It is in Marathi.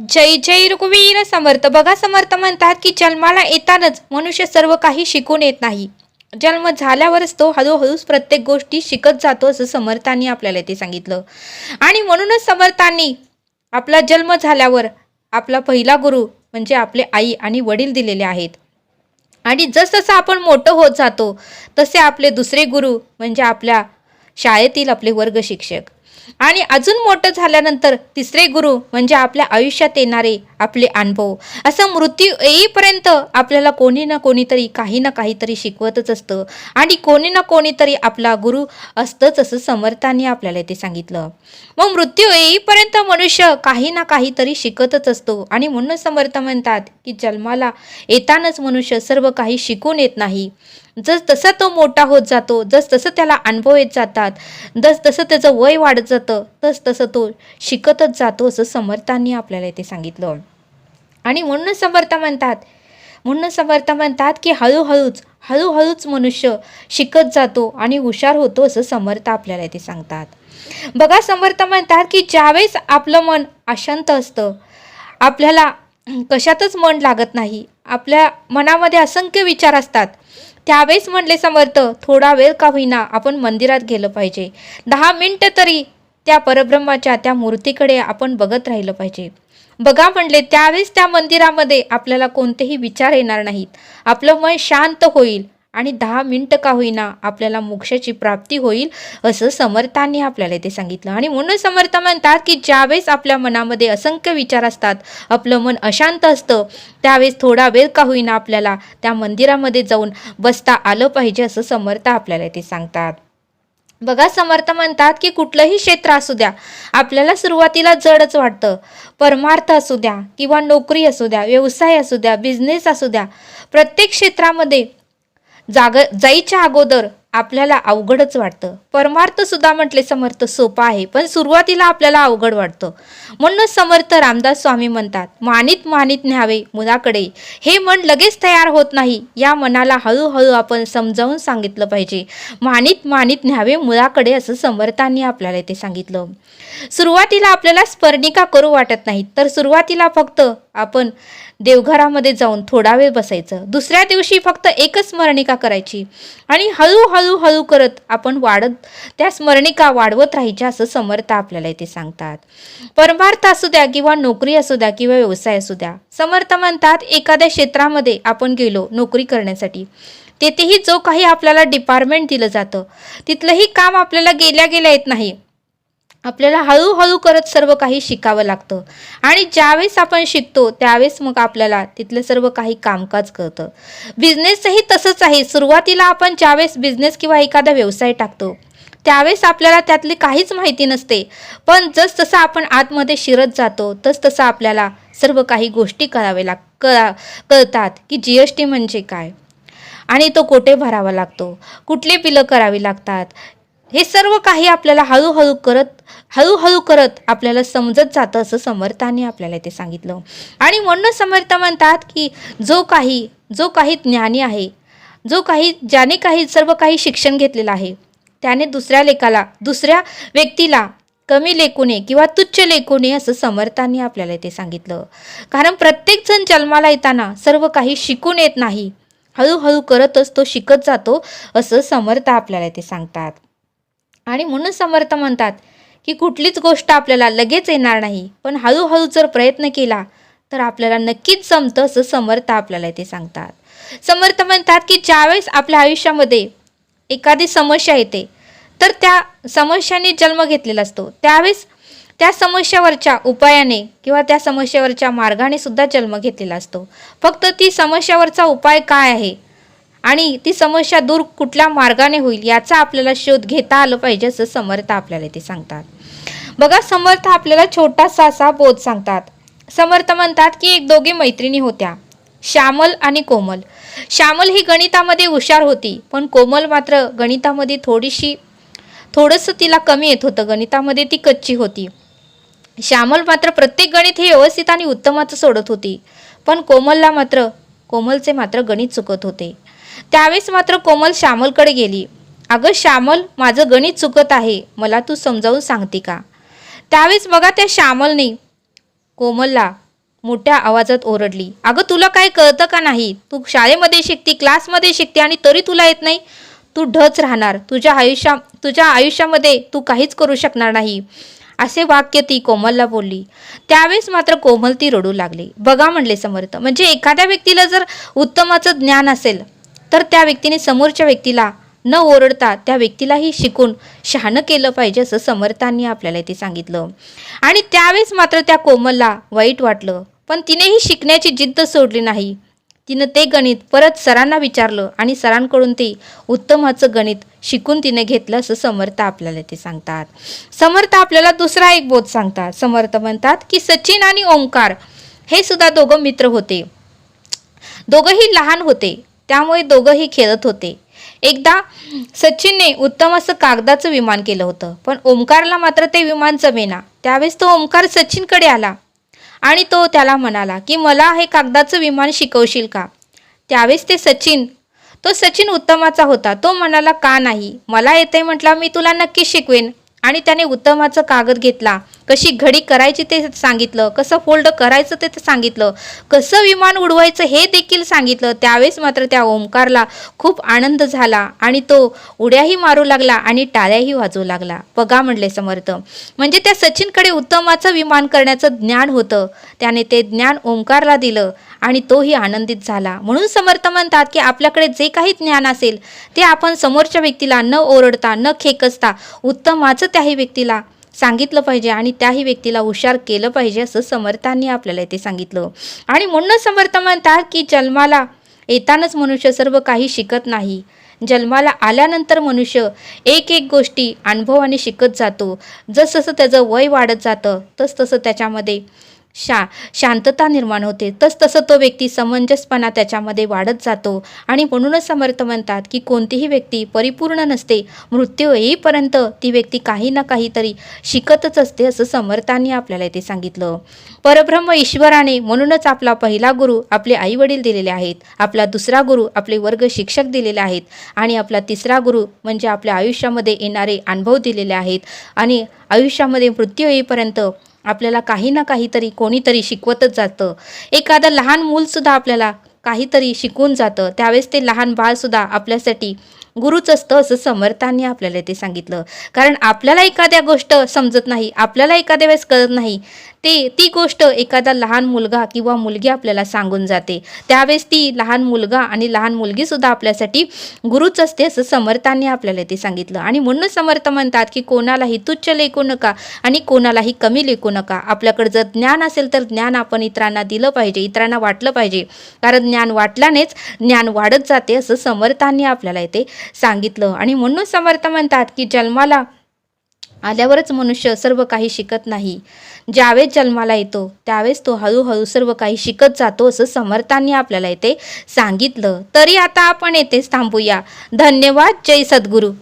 जय जय रघुवीर समर्थ. बघा समर्थ म्हणतात की जन्माला येतानच मनुष्य सर्व काही शिकून येत नाही. जन्म झाल्यावरच तो हळूहळूच प्रत्येक गोष्टी शिकत जातो असं समर्थांनी आपल्याला ते सांगितलं. आणि म्हणूनच समर्थांनी आपला जन्म झाल्यावर आपला पहिला गुरु म्हणजे आपले आई आणि वडील दिलेले आहेत. आणि जसजसं आपण मोठं होत जातो तसे आपले दुसरे गुरु म्हणजे आपल्या शाळेतील आपले वर्ग शिक्षक. आणि अजून मोठं झाल्यानंतर तिसरे गुरु म्हणजे आपल्या आयुष्यात येणारे आपले अनुभव. असं मृत्यू येईपर्यंत आपल्याला कोणी ना कोणीतरी काही ना काहीतरी शिकवतच असतं. आणि कोणी ना कोणीतरी आपला गुरु असतंच असं समर्थांनी आपल्याला ते सांगितलं. मग मृत्यू येईपर्यंत मनुष्य काही ना काहीतरी शिकतच असतो. आणि म्हणून समर्थ म्हणतात की जन्माला येतानाच मनुष्य सर्व काही शिकून येत नाही. जस तसा तो मोठा होत जातो जस तसं त्याला अनुभव येत जातात जस तसं त्याचं वय वाढत जातं तस तसं तो शिकतच जातो असं समर्थांनी आपल्याला इथे सांगितलं. आणि म्हणून समर्थ म्हणतात म्हणून समर्थ म्हणतात की हळूहळूच हळूहळूच मनुष्य शिकत जातो आणि हुशार होतो असं समर्थ आपल्याला इथे सांगतात. बघा समर्थ म्हणतात की ज्यावेळेस आपलं मन अशांत असतं आपल्याला कशातच मन लागत नाही आपल्या मनामध्ये असंख्य विचार असतात. त्यावेळेस म्हणले समर्थ थोडा वेळ का होईना आपण मंदिरात गेलं पाहिजे. दहा मिनटं तरी त्या परब्रह्माच्या त्या मूर्तीकडे आपण बघत राहिलं पाहिजे. बघा म्हणले त्यावेळेस त्या मंदिरामध्ये आपल्याला कोणतेही विचार येणार नाहीत. आपलं मन शांत होईल. आणि दहा मिनटं का होईना आपल्याला मोक्षाची प्राप्ती होईल असं समर्थांनी आपल्याला ते सांगितलं. आणि म्हणून समर्थ म्हणतात की ज्यावेळेस आपल्या मनामध्ये असंख्य विचार असतात आपलं मन अशांत असतं त्यावेळेस थोडा वेळ का होईना आपल्याला त्या मंदिरामध्ये जाऊन बसता आलं पाहिजे असं समर्थ आपल्याला ते सांगतात. बघा समर्थ म्हणतात की कुठलंही क्षेत्र असू द्या आपल्याला सुरुवातीला जडच वाटतं. परमार्थ असू द्या किंवा नोकरी असू द्या व्यवसाय असू द्या बिझनेस असू द्या प्रत्येक क्षेत्रामध्ये जाग जाईच्या अगोदर आपल्याला अवघडच वाटतं. परमार्थ सुद्धा म्हटले समर्थ सोपा आहे पण सुरुवातीला आपल्याला अवघड वाटतं. म्हणूनच समर्थ रामदास स्वामी म्हणतात मानित मानित न्यावे मुलाकडे. हे मन लगेच तयार होत नाही या मनाला हळूहळू आपण समजावून सांगितलं पाहिजे. मानित मानित न्यावे मुलाकडे असं समर्थांनी आपल्याला ते सांगितलं. सुरुवातीला आपल्याला स्पर्णिका करू वाटत नाही तर सुरुवातीला फक्त आपण देवघरामध्ये जाऊन थोडा वेळ बसायचं. दुसऱ्या दिवशी फक्त एकच स्मरणिका करायची. आणि हळूहळू हळू करत आपण वाढत त्या स्मरणिका वाढवत राहायच्या असं समर्थ आपल्याला इथे सांगतात. परमार्थ असू द्या किंवा नोकरी असू द्या किंवा व्यवसाय असू द्या समर्थ म्हणतात एखाद्या क्षेत्रामध्ये आपण गेलो नोकरी करण्यासाठी. तेथेही जो काही आपल्याला डिपार्टमेंट दिलं जातं तिथलंही काम आपल्याला गेल्या गेल्या येत नाही. आपल्याला हळूहळू करत सर्व काही शिकावं लागतं. आणि ज्यावेळेस आपण शिकतो त्यावेळेस मग आपल्याला तिथलं सर्व काही कामकाज कळतं. बिझनेसचंही तसंच आहे. सुरुवातीला आपण ज्यावेळेस बिझनेस किंवा एखादा व्यवसाय टाकतो त्यावेळेस आपल्याला त्यातली काहीच माहिती नसते. पण जसजसं आपण आतमध्ये शिरत जातो तस तसं आपल्याला सर्व काही गोष्टी करावे लाग कळा कळतात की जी एस टी म्हणजे काय? आणि तो कोठे भरावा लागतो? कुठली बिलं करावी लागतात? हे सर्व काही आपल्याला हळूहळू करत हळूहळू करत आपल्याला समजत जातं असं समर्थांनी आपल्याला ते सांगितलं. आणि म्हणून समर्थ म्हणतात की जो काही जो काही ज्ञानी आहे जो काही ज्याने काही सर्व काही शिक्षण घेतलेलं आहे त्याने दुसऱ्या लेखाला दुसऱ्या व्यक्तीला कमी लेखू नये किंवा तुच्छ लेखू नये असं समर्थांनी आपल्याला ते सांगितलं. कारण प्रत्येकजण जन्माला येताना सर्व काही शिकून येत नाही. हळूहळू करतच तो शिकत जातो असं समर्थ आपल्याला ते सांगतात. आणि म्हणून समर्थ म्हणतात की कुठलीच गोष्ट आपल्याला लगेच येणार नाही. पण हळूहळू जर प्रयत्न केला तर आपल्याला नक्कीच जमतं असं समर्थ आपल्याला ते सांगतात. समर्थ म्हणतात की ज्यावेळेस आपल्या आयुष्यामध्ये एखादी समस्या येते तर त्या समस्याने जन्म घेतलेला असतो. त्यावेळेस त्या समस्यावरच्या उपायाने किंवा त्या समस्येवरच्या मार्गाने सुद्धा जन्म घेतलेला असतो. फक्त ती समस्यावरचा उपाय काय आहे? आणि ती समस्या दूर कुठल्या मार्गाने होईल याचा आपल्याला शोध घेता आलं पाहिजे असं समर्थ आपल्याला ते सांगतात. बघा समर्थ आपल्याला छोटासा असा बोध सांगतात. समर्थ म्हणतात की एक दोघी मैत्रिणी होत्या. श्यामल आणि कोमल. श्यामल ही गणितामध्ये हुशार होती पण कोमल मात्र गणितामध्ये थोडीशी थोडंसं तिला कमी येत होतं. गणितामध्ये ती कच्ची होती. श्यामल मात्र प्रत्येक गणित हे व्यवस्थित आणि उत्तमाचं सोडत होती. पण कोमलला मात्र कोमलचे मात्र गणित चुकत होते. त्यावेळेस मात्र कोमल श्यामलकडे गेली. अगं श्यामल माझं गणित चुकत आहे मला तू समजावून सांगते का? त्यावेळेस बघा त्या श्यामलने. कोमलला मोठ्या आवाजात ओरडली. अगं तुला काय कळतं का नाही? तू शाळेमध्ये शिकते क्लासमध्ये शिकते आणि तरी तुला येत नाही. तू ढच राहणार. तुझ्या आयुष्या तुझ्या आयुष्यामध्ये तू काहीच करू शकणार नाही. असे वाक्य ती कोमलला बोलली. त्यावेळेस मात्र कोमल ती रडू लागली. बघा म्हणले समर्थ म्हणजे एखाद्या व्यक्तीला जर उत्तमाचं ज्ञान असेल तर त्या व्यक्तीने समोरच्या व्यक्तीला न ओरडता त्या व्यक्तीलाही शिकून शहाणं केलं पाहिजे असं समर्थांनी आपल्याला इथे सांगितलं. आणि त्यावेळेस मात्र त्या कोमलला वाईट वाटलं. पण तिनेही शिकण्याची जिद्द सोडली नाही. तिनं ते गणित परत सरांना विचारलं आणि सरांकडून ते उत्तमाचं गणित शिकून तिने घेतलं असं समर्थ आपल्याला ते सांगतात. समर्थ आपल्याला दुसरा एक बोध सांगतात. समर्थ म्हणतात की सचिन आणि ओंकार हे सुद्धा दोघं मित्र होते. दोघंही लहान होते. त्यामुळे दोघंही खेळत होते. एकदा सचिनने उत्तम असं कागदाचं विमान केलं होतं. पण ओमकारला मात्र ते विमान जमेना. त्यावेळेस तो ओमकार सचिनकडे आला आणि तो त्याला म्हणाला की मला हे कागदाचं विमान शिकवशील का? त्यावेळेस ते सचिन तो सचिन उत्तमाचा होता. तो म्हणाला का नाही? मला येते म्हटला मी तुला नक्की शिकवेन. आणि त्याने उत्तमाचं कागद घेतला कशी घडी करायची ते सांगितलं कसं फोल्ड करायचं ते सांगितलं कसं विमान उडवायचं हे देखील सांगितलं. त्यावेळेस मात्र त्या ओंकारला खूप आनंद झाला आणि तो उड्याही मारू लागला आणि टाळ्याही वाजवू लागला. बघा म्हणले समर्थ. म्हणजे त्या सचिनकडे उत्तमाचं विमान करण्याचं ज्ञान होतं. त्याने ते ज्ञान ओंकारला दिलं आणि तोही आनंदित झाला. म्हणून समर्थ म्हणतात की आपल्याकडे जे काही ज्ञान असेल ते आपण समोरच्या व्यक्तीला न ओरडता न खेकसता उत्तमाचं त्याही व्यक्तीला सांगितलं पाहिजे आणि त्याही व्यक्तीला हुशार केलं पाहिजे असं समर्थांनी आपल्याला इथे सांगितलं. आणि म्हणूनच समर्थ म्हणतात की जन्माला येतानाच मनुष्य सर्व काही शिकत नाही. जन्माला आल्यानंतर मनुष्य एक एक गोष्टी अनुभवाने शिकत जातो. जसजसं त्याचं वय वाढत जातं तसतसं त्याच्यामध्ये शा शांतता निर्माण होते. तस तसं तो व्यक्ती समंजसपणा त्याच्यामध्ये वाढत जातो आणि म्हणूनच समर्थ म्हणतात की कोणतीही व्यक्ती परिपूर्ण नसते. मृत्यू येईपर्यंत ती व्यक्ती काही ना काहीतरी शिकतच असते असं समर्थांनी आपल्याला इथे सांगितलं. परब्रह्म ईश्वराने म्हणूनच आपला पहिला गुरु आपले आईवडील दिलेले आहेत. आपला दुसरा गुरु आपले वर्ग शिक्षक दिलेले आहेत. आणि आपला तिसरा गुरु म्हणजे आपल्या आयुष्यामध्ये येणारे अनुभव दिलेले आहेत. आणि आयुष्यामध्ये मृत्यू येईपर्यंत आपल्याला काही ना काहीतरी कोणीतरी शिकवतच जातं. एखादं लहान मूलसुद्धा आपल्याला काहीतरी शिकून जातं. त्यावेळेस ते लहान बाळसुद्धा आपल्यासाठी गुरुच असतं असं समर्थांनी आपल्याला ते सांगितलं. कारण आपल्याला एखाद्या गोष्ट समजत नाही आपल्याला एखाद्या वेळेस कळत नाही ते ती गोष्ट एखादा लहान मुलगा किंवा मुलगी आपल्याला सांगून जाते. त्यावेळेस ती लहान मुलगा आणि लहान मुलगीसुद्धा आपल्यासाठी गुरुच असते असं समर्थांनी आपल्याला ते सांगितलं. आणि म्हणून समर्थ म्हणतात की कोणालाही तुच्छ लेखू नका आणि कोणालाही कमी लेखू नका. आपल्याकडे जर ज्ञान असेल तर ज्ञान आपण इतरांना दिलं पाहिजे इतरांना वाटलं पाहिजे. कारण ज्ञान वाटल्यानेच ज्ञान वाढत जाते असं समर्थांनी आपल्याला येते सांगितलं. आणि म्हणून समर्थ म्हणतात की जन्माला आल्यावरच मनुष्य सर्व काही शिकत नाही. ज्यावेळेस जन्माला येतो त्यावेळेस तो हळूहळू सर्व काही शिकत जातो असं समर्थांनी आपल्याला येथे सांगितलं. तरी आता आपण येथेच थांबूया. धन्यवाद. जय सद्गुरू.